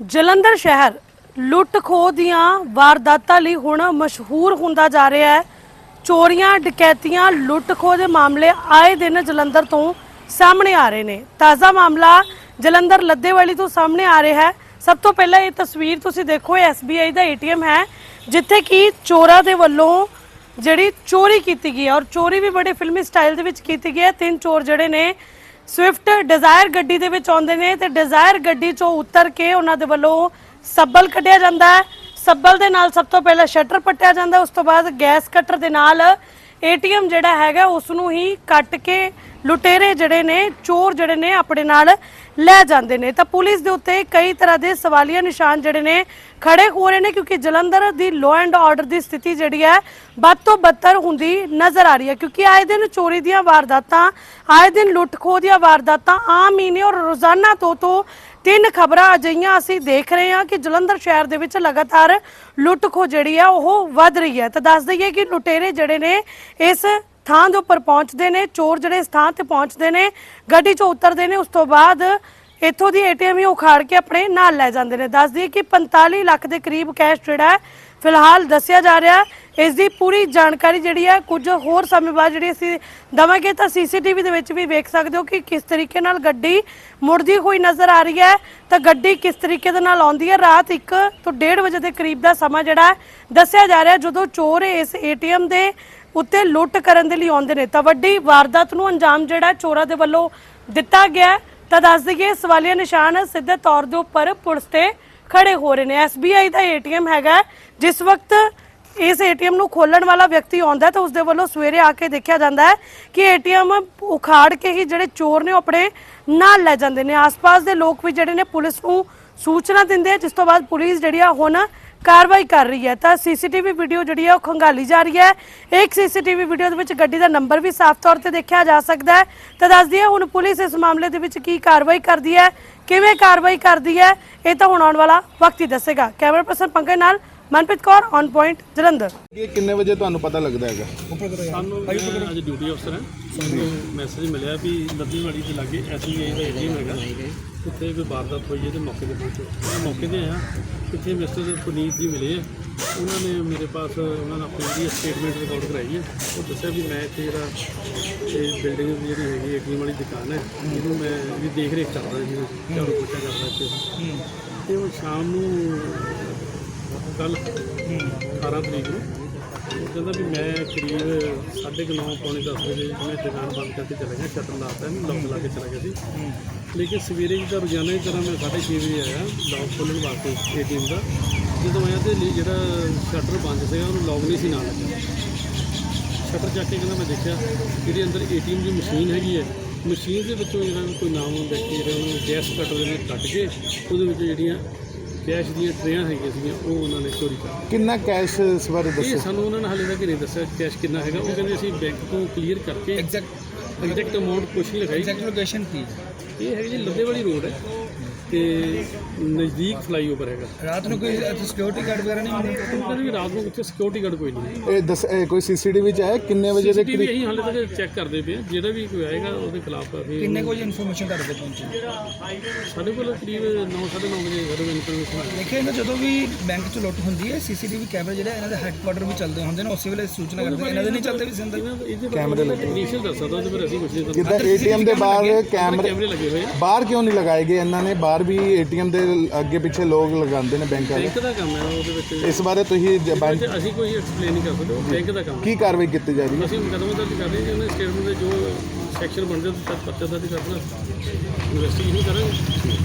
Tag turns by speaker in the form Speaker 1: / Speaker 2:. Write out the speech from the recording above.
Speaker 1: ਜਲੰਧਰ ਸ਼ਹਿਰ ਲੁੱਟ ਖੋਹ ਦੀਆਂ ਵਾਰਦਾਤਾਂ ਲਈ ਹੁਣ ਮਸ਼ਹੂਰ ਹੁੰਦਾ ਜਾ ਰਿਹਾ ਹੈ। ਚੋਰੀਆਂ, ਡਕੈਤੀਆਂ, ਲੁੱਟ ਖੋਹ ਦੇ ਮਾਮਲੇ ਆਏ ਦਿਨ ਜਲੰਧਰ ਤੋਂ ਸਾਹਮਣੇ ਆ ਰਹੇ ਨੇ। ਤਾਜ਼ਾ ਮਾਮਲਾ ਜਲੰਧਰ ਲੱਦੇਵਾਲੀ ਤੋਂ ਸਾਹਮਣੇ ਆ ਰਿਹਾ ਹੈ। ਸਭ ਤੋਂ ਪਹਿਲਾਂ ਇਹ ਤਸਵੀਰ ਤੁਸੀਂ ਦੇਖੋ, ਇਹ SBI ਦਾ ATM ਹੈ, ਜਿੱਥੇ ਕਿ ਚੋਰਾਂ ਦੇ ਵੱਲੋਂ ਜਿਹੜੀ ਚੋਰੀ ਕੀਤੀ ਗਈ ਹੈ ਔਰ ਚੋਰੀ ਵੀ ਬੜੇ ਫਿਲਮੀ ਸਟਾਈਲ ਦੇ ਵਿੱਚ ਕੀਤੀ ਗਈ ਹੈ। ਤਿੰਨ ਚੋਰ ਜਿਹੜੇ ਨੇ ਸਵਿਫਟ ਡਿਜ਼ਾਇਰ ਗੱਡੀ ਦੇ ਵਿੱਚ ਆਉਂਦੇ ਨੇ ਤੇ ਡਿਜ਼ਾਇਰ ਗੱਡੀ ਚੋਂ ਉਤਰ ਕੇ ਉਹਨਾਂ ਦੇ ਵੱਲੋਂ ਸੱਬਲ ਕੱਢਿਆ ਜਾਂਦਾ ਹੈ। ਸੱਬਲ ਦੇ ਨਾਲ ਸਭ ਤੋਂ ਪਹਿਲਾਂ ਸ਼ਟਰ ਪੱਟਿਆ ਜਾਂਦਾ, ਉਸ ਤੋਂ ਬਾਅਦ ਗੈਸ ਕਟਰ ਦੇ ਨਾਲ ਏਟੀਐਮ ਜਿਹੜਾ ਹੈਗਾ, ਉਸ ਨੂੰ ਹੀ ਕੱਟ ਕੇ ਲੁਟੇਰੇ ਜਿਹੜੇ ਨੇ, ਚੋਰ ਜਿਹੜੇ ਨੇ ਆਪਣੇ ਨਾਲ ਲੈ ਜਾਂਦੇ ਨੇ। ਤਾਂ ਪੁਲਿਸ ਦੇ ਉੱਤੇ ਕਈ ਤਰ੍ਹਾਂ ਦੇ ਸਵਾਲੀਆ ਨਿਸ਼ਾਨ ਜਿਹੜੇ ਨੇ ਖੜੇ ਹੋ ਰਹੇ ਨੇ ਕਿਉਂਕਿ ਜਲੰਧਰ ਦੀ ਲੋ ਐਂਡ ਆਰਡਰ ਦੀ ਸਥਿਤੀ ਜਿਹੜੀ ਹੈ ਵੱਧ ਤੋਂ ਬੱਤਰ ਹੁੰਦੀ ਨਜ਼ਰ ਆ ਰਹੀ ਹੈ। ਕਿਉਂਕਿ ਆਏ ਦਿਨ ਚੋਰੀ ਦੀਆਂ ਵਾਰਦਾਤਾਂ, ਆਏ ਦਿਨ ਲੁੱਟ ਖੋਹ ਦੀਆਂ ਵਾਰਦਾਤਾਂ ਆਮ ਹੀ ਨੇ ਔਰ ਰੋਜ਼ਾਨਾ ਤੋਂ ਤੋਂ ਤਿੰਨ ਖਬਰਾਂ ਅਜਿਹੀਆਂ ਅਸੀਂ ਦੇਖ ਰਹੇ ਹਾਂ ਕਿ ਜਲੰਧਰ ਸ਼ਹਿਰ ਦੇ ਵਿੱਚ ਲਗਾਤਾਰ ਲੁੱਟ ਖੋਹ ਜਿਹੜੀ ਹੈ ਉਹ ਵੱਧ ਰਹੀ ਹੈ। ਤਾਂ ਦੱਸ ਦਈਏ ਕਿ ਲੁਟੇਰੇ ਜਿਹੜੇ ਨੇ ਇਸ ਥਾਂ ਦੇ ਉੱਪਰ ਪਹੁੰਚਦੇ ਨੇ, ਚੋਰ ਜਿਹੜੇ ਇਸ ਥਾਂ ਤੇ ਪਹੁੰਚਦੇ ਨੇ, ਗੱਡੀ 'ਚੋਂ ਉਤਰਦੇ ਨੇ, ਉਸ ਤੋਂ ਬਾਅਦ ਇੱਥੋਂ ਦੀ ਏਟੀਐਮ ਹੀ ਉਖਾੜ ਕੇ ਆਪਣੇ ਨਾਲ ਲੈ ਜਾਂਦੇ ਨੇ। ਦੱਸ ਦਈਏ ਕਿ 45 ਲੱਖ ਦੇ ਕਰੀਬ ਕੈਸ਼ ਜਿਹੜਾ ਹੈ, ਫਿਲਹਾਲ ਦੱਸਿਆ ਜਾ ਰਿਹਾ ਇਸ ਦੀ ਪੂਰੀ ਜਾਣਕਾਰੀ ਜਿਹੜੀ ਹੈ, ਕੁਝ ਹੋਰ ਸਮੇਂ ਬਾਅਦ ਜਿਹੜੀ ਅਸੀਂ ਦਵਾਂਗੇ ਤਾਂ ਸੀਸੀਟੀਵੀ ਦੇ ਵਿੱਚ ਵੀ ਵੇਖ ਸਕਦੇ ਹੋ ਕਿ ਕਿਸ ਤਰੀਕੇ ਨਾਲ ਗੱਡੀ ਮੁੜਦੀ ਹੋਈ ਨਜ਼ਰ ਆ ਰਹੀ ਹੈ। ਤਾਂ ਗੱਡੀ ਕਿਸ ਤਰੀਕੇ ਦੇ ਨਾਲ ਆਉਂਦੀ ਹੈ? ਰਾਤ 1 ਤੋਂ 1:30 ਵਜੇ ਦੇ ਕਰੀਬ ਦਾ ਸਮਾਂ ਜਿਹੜਾ ਦੱਸਿਆ ਜਾ ਰਿਹਾ ਜਦੋਂ ਚੋਰ ਇਸ ਏਟੀਐਮ ਦੇ ਉੱਤੇ ਲੁੱਟ ਕਰਨ ਦੇ ਲਈ ਆਉਂਦੇ ਨੇ। ਤਾਂ ਵੱਡੀ ਵਾਰਦਾਤ ਨੂੰ ਅੰਜਾਮ ਜਿਹੜਾ ਚੋਰਾਂ ਦੇ ਵੱਲੋਂ ਦਿੱਤਾ ਗਿਆ ਤਾਂ ਦੱਸ ਦਈਏ ਸਵਾਲੀਆ ਨਿਸ਼ਾਨ ਸਿੱਧੇ ਤੌਰ ਦੇ ਉੱਪਰ ਪੁਲਿਸ ਤੇ ਖੜੇ ਹੋ ਰਹੇ ਨੇ। SBI ਦਾ ਏਟੀਐਮ ਹੈਗਾ ਜਿਸ ਵਕਤ ਇਸ ਏਟੀਐਮ ਨੂੰ ਖੋਲਣ ਵਾਲਾ ਵਿਅਕਤੀ ਆਉਂਦਾ ਤਾਂ ਉਸ ਦੇ ਵੱਲੋਂ ਸਵੇਰੇ ਆ ਕੇ ਦੇਖਿਆ ਜਾਂਦਾ ਹੈ ਕਿ ਏਟੀਐਮ ਉਖਾੜ ਕੇ ਹੀ ਜਿਹੜੇ ਚੋਰ ਨੇ ਉਹ ਆਪਣੇ ਨਾਲ ਲੈ ਜਾਂਦੇ ਨੇ। ਆਸ-ਪਾਸ ਦੇ ਲੋਕ ਵੀ ਜਿਹੜੇ ਨੇ ਪੁਲਿਸ ਨੂੰ ਸੂਚਨਾ ਦਿੰਦੇ ਆ, ਜਿਸ ਤੋਂ ਬਾਅਦ ਪੁਲਿਸ ਜਿਹੜੀ ਆ ਹੁਣ ਕਾਰਵਾਈ ਕਰ ਰਹੀ ਹੈ। ਤਾਂ ਸੀਸੀਟੀਵੀ ਵੀਡੀਓ ਜਿਹੜੀ ਹੈ ਉਹ ਖੰਗਾਲੀ ਜਾ ਰਹੀ ਹੈ। ਇੱਕ ਸੀਸੀਟੀਵੀ ਵੀਡੀਓ ਦੇ ਵਿੱਚ ਗੱਡੀ ਦਾ ਨੰਬਰ ਵੀ ਸਾਫ਼ ਤੌਰ ਤੇ ਦੇਖਿਆ ਜਾ ਸਕਦਾ ਹੈ। ਤਾਂ ਦੱਸਦੀ ਹੈ ਹੁਣ ਪੁਲਿਸ ਇਸ ਮਾਮਲੇ ਦੇ ਵਿੱਚ ਕੀ ਕਾਰਵਾਈ ਕਰਦੀ ਹੈ, ਕਿਵੇਂ ਕਾਰਵਾਈ ਕਰਦੀ ਹੈ, ਇਹ ਤਾਂ ਹੁਣ ਆਉਣ ਵਾਲਾ ਵਕਤ ਹੀ ਦੱਸੇਗਾ। ਕੈਮਰਾ ਪਰਸਨ ਪੰਕਜ ਨਾਲ ਮਨਪ੍ਰੀਤ ਕੌਰ ਔਨ ਪੁਆਇੰਟ ਜਲੰਧਰ।
Speaker 2: ਇਹ ਕਿੰਨੇ ਵਜੇ ਤੁਹਾਨੂੰ ਪਤਾ ਲੱਗਦਾ ਹੈਗਾ?
Speaker 3: ਸਾਨੂੰ ਮੈਂ ਅੱਜ ਡਿਊਟੀ ਅਫਸਰ ਹਾਂ। ਸਾਨੂੰ ਮੈਸੇਜ ਮਿਲਿਆ ਵੀ ਲੱਦੀਵਾੜੀ ਦੇ ਲਾਗੇ ਐਸਬੀਆਈ ਦਾ ਹੈਗਾ। ਉੱਥੇ ਕੋਈ ਵਾਰਦਾਤ ਹੋਈ ਹੈ ਤੇ ਮੌਕੇ ਤੇ ਪਹੁੰਚੇ। ਮੈਂ ਮੌਕੇ ਤੇ ਆਇਆ। ਇੱਥੇ ਮਿਸਟਰ ਪੁਨੀਤ ਜੀ ਮਿਲੇ ਆ। ਉਹਨਾਂ ਨੇ ਮੇਰੇ ਪਾਸ ਉਹਨਾਂ ਨੇ ਆਪਣੀ ਜਿਹੜੀ ਸਟੇਟਮੈਂਟ ਰਿਕਾਰਡ ਕਰਾਈ ਹੈ। ਉਹ ਦੱਸਿਆ ਵੀ ਮੈਂ ਇੱਥੇ ਜਿਹੜਾ ਇਹ ਬਿਲਡਿੰਗ ਦੀ ਜਿਹੜੀ ਹੈਗੀ ਏਟੀਐਮ ਵਾਲੀ ਦੁਕਾਨ ਹੈ ਇਹਨੂੰ ਮੈਂ ਵੀ ਦੇਖ ਰੇਖ ਕਰਦਾ ਜੀ। ਝਾੜੂ ਪੋਚਾ ਕਰਦਾ ਇੱਥੇ। ਤੇ ਉਹ ਸ਼ਾਮ ਨੂੰ ਕੱਲ 18 ਤਰੀਕ ਨੂੰ। ਉਹ ਕਹਿੰਦਾ ਵੀ ਮੈਂ ਕਰੀਬ 9:30 ਪੌਣੇ 10 ਵਜੇ ਮੈਂ ਦੁਕਾਨ ਬੰਦ ਕਰਕੇ ਚਲਾ ਗਿਆ ਸ਼ਟਰ ਲਾਤਾ ਇਹਨੂੰ ਲੌਕ ਲਾ ਕੇ ਚਲਾ ਗਿਆ ਸੀ। ਲੇਕਿਨ ਸਵੇਰੇ ਜਿੱਦਾਂ ਰੋਜ਼ਾਨਾ ਹੀ ਤਰ੍ਹਾਂ ਮੈਂ 6:30 ਵਜੇ ਆਇਆ ਲੌਕ ਖੋਲ੍ਹਣ ਵਾਸਤੇ ਏਟੀਐਮ ਦਾ। ਜਦੋਂ ਆਇਆ ਤੇ ਲਈ ਜਿਹੜਾ ਸ਼ਟਰ ਬੰਦ ਸੀਗਾ, ਉਹਨੂੰ ਲੌਕ ਨਹੀਂ ਸੀ ਨਾਲ ਲੱਗਾ ਸ਼ਟਰ ਚੱਕ ਕੇ ਕਹਿੰਦਾ ਮੈਂ ਦੇਖਿਆ ਜਿਹੜੀ ਅੰਦਰ ਏਟੀਐਮ ਦੀ ਮਸ਼ੀਨ ਹੈਗੀ ਹੈ। ਮਸ਼ੀਨ ਦੇ ਵਿੱਚੋਂ ਜਿਹੜਾ ਕੋਈ ਨਾਮ ਵਿਅਕਤੀ ਜਿਹੜਾ ਉਹਨੂੰ ਗੈਸ ਕਟਰ ਦੇ ਨਾਲ ਕੱਟ ਕੇ, ਉਹਦੇ ਵਿੱਚ ਜਿਹੜੀਆਂ ਕੈਸ਼ ਦੀਆਂ ਟਰੇਆਂ ਹੈਗੀਆਂ ਸੀਗੀਆਂ ਉਹ ਉਹਨਾਂ ਨੇ ਚੋਰੀ ਕਰ ਲਈਆਂ।
Speaker 2: ਕਿੰਨਾ ਕੈਸ਼ ਇਸ ਬਾਰੇ
Speaker 3: ਇਹ
Speaker 2: ਦੱਸੋ?
Speaker 3: ਸਾਨੂੰ ਉਹਨਾਂ ਨੇ ਹਾਲੇ ਤੱਕ ਨਹੀਂ ਦੱਸਿਆ ਕੈਸ਼ ਕਿੰਨਾ ਹੈਗਾ। ਉਹ ਕਹਿੰਦੇ ਅਸੀਂ ਬੈਂਕ ਤੋਂ ਕਲੀਅਰ ਕਰਕੇ ਐਗਜ਼ੈਕਟ ਐਗਜ਼ੈਕਟ ਅਮਾਉਂਟ ਕੁਛ ਨਹੀਂ ਲਗਾਈ
Speaker 4: ਐਗਜ਼ੈਕਟ ਲੋਕੇਸ਼ਨ ਕੀ?
Speaker 3: ਇਹ ਹੈਗੀ ਜੀ ਲੱਦੇਵਾਲੀ ਰੋਡ ਹੈ। ਤੇ ਨਜ਼ਦੀਕ ਫਲਾਈਓਵਰ ਹੈਗਾ।
Speaker 4: ਰਾਤ ਨੂੰ ਕੋਈ ਸਿਕਿਉਰਿਟੀ ਗਾਰਡ ਵਗੈਰਾ ਨਹੀਂ
Speaker 3: ਕਹਿੰਦੇ ਵੀ ਰਾਤ ਨੂੰ ਉੱਥੇ ਸਿਕਿਉਰਿਟੀ ਗਾਰਡ ਕੋਈ ਨਹੀਂ।
Speaker 2: ਇਹ ਦੱਸ ਇਹ ਕੋਈ ਸੀਸੀਟੀਵੀ ਚ ਆਇਆ ਕਿੰਨੇ ਵਜੇ ਦੇ
Speaker 3: ਸੀਸੀਟੀਵੀ
Speaker 2: ਕਰੀਬ?
Speaker 3: ਅਸੀਂ ਹਾਲੇ ਤੱਕ ਚੈੱਕ ਕਰਦੇ ਪਏ ਹਾਂ। ਜਿਹੜਾ ਵੀ ਕੋਈ ਆਏਗਾ ਉਹਦੇ ਖਿਲਾਫ ਅਸੀਂ
Speaker 4: ਕਿੰਨੇ ਕੋਈ ਇਨਫੋਰਮੇਸ਼ਨ ਤੁਹਾਡੇ ਕੋਲ ਪਹੁੰਚੀ?
Speaker 3: ਸਾਡੇ ਕੋਲ ਕਰੀਬ 9:30 ਵਜੇ ਸਾਡੇ ਇਨਫੋਰਮੇਸ਼ਨ ਆਈ
Speaker 4: ਦੇਖਿਆ ਇਹਨਾਂ ਜਦੋਂ ਵੀ ਬੈਂਕ 'ਚ ਲੁੱਟ ਹੁੰਦੀ ਹੈ ਸੀਸੀਟੀਵੀ ਕੈਮਰੇ ਜਿਹੜੇ ਇਹਨਾਂ ਦੇ ਹੈੱਡਕੁਆਟਰ ਵੀ ਚੱਲਦੇ ਹੁੰਦੇ ਨੇ ਉਸੇ ਵੇਲੇ ਸੂਚਨਾ ਕਰਦੇ ਇਹਨਾਂ ਦੇ ਨਹੀਂ ਚੱਲਦੇ ਵੀ ਸੀ ਅੰਦਰ
Speaker 3: ਇਹਦੇ ਕੈਮਰੇ ਲੱਗੇ ਇਨੀਸ਼ੀਅਲ ਦੱਸ ਸਕਦਾ ਉਹਦੇ ਪਰ ਅਸੀਂ ਕੁਝ ਨਹੀਂ
Speaker 2: ਜਿੱਦਾਂ ਏਟੀਐਮ ਦੇ ਬਾਹਰ ਕੈਮਰੇ
Speaker 3: ਕੈਮਰੇ ਲੱਗੇ ਹੋਏ ਆ।
Speaker 2: ਬਾਹਰ ਕਿਉਂ ਨਹੀਂ ਲਗਾਏ ਗਏ ਇਹਨਾਂ ਨੇ? ਬਾਹਰ ਵੀ ਏਟੀਐਮ ਦੇ ਅੱਗੇ ਪਿੱਛੇ ਲੋਕ ਲਗਾਉਂਦੇ ਨੇ ਬੈਂਕ ਵਾਲੇ
Speaker 3: ਬੈਂਕ ਦਾ ਕੰਮ ਹੈ ਉਹਦੇ ਵਿੱਚ।
Speaker 2: ਇਸ ਬਾਰੇ ਤੁਸੀਂ ਜ- ਬੈਂਕ
Speaker 3: ਵਿੱਚ ਅਸੀਂ ਕੋਈ ਐਕਸਪਲੇਨ ਨਹੀਂ ਕਰ ਸਕਦੇ ਬੈਂਕ ਦਾ ਕੰਮ।
Speaker 2: ਕੀ ਕਾਰਵਾਈ ਕੀਤੀ ਜਾ ਰਹੀ ਹੈ?
Speaker 3: ਅਸੀਂ ਮੁਕੱਦਮਾ ਦਰਜ ਕਰ ਰਹੇ ਹਾਂ ਜੀ ਉਹਨੇ ਸਟੇਟਮੈਂਟ ਦੇ ਜੋ ਸੈਕਸ਼ਨ ਬਣਦੇ ਉਹ ਪਰਚਾ ਦਰਜ ਕਰਨਾ ਇਨਵੈਸਟੀਗੇਸ਼ਨ ਕਰਾਂਗੇ।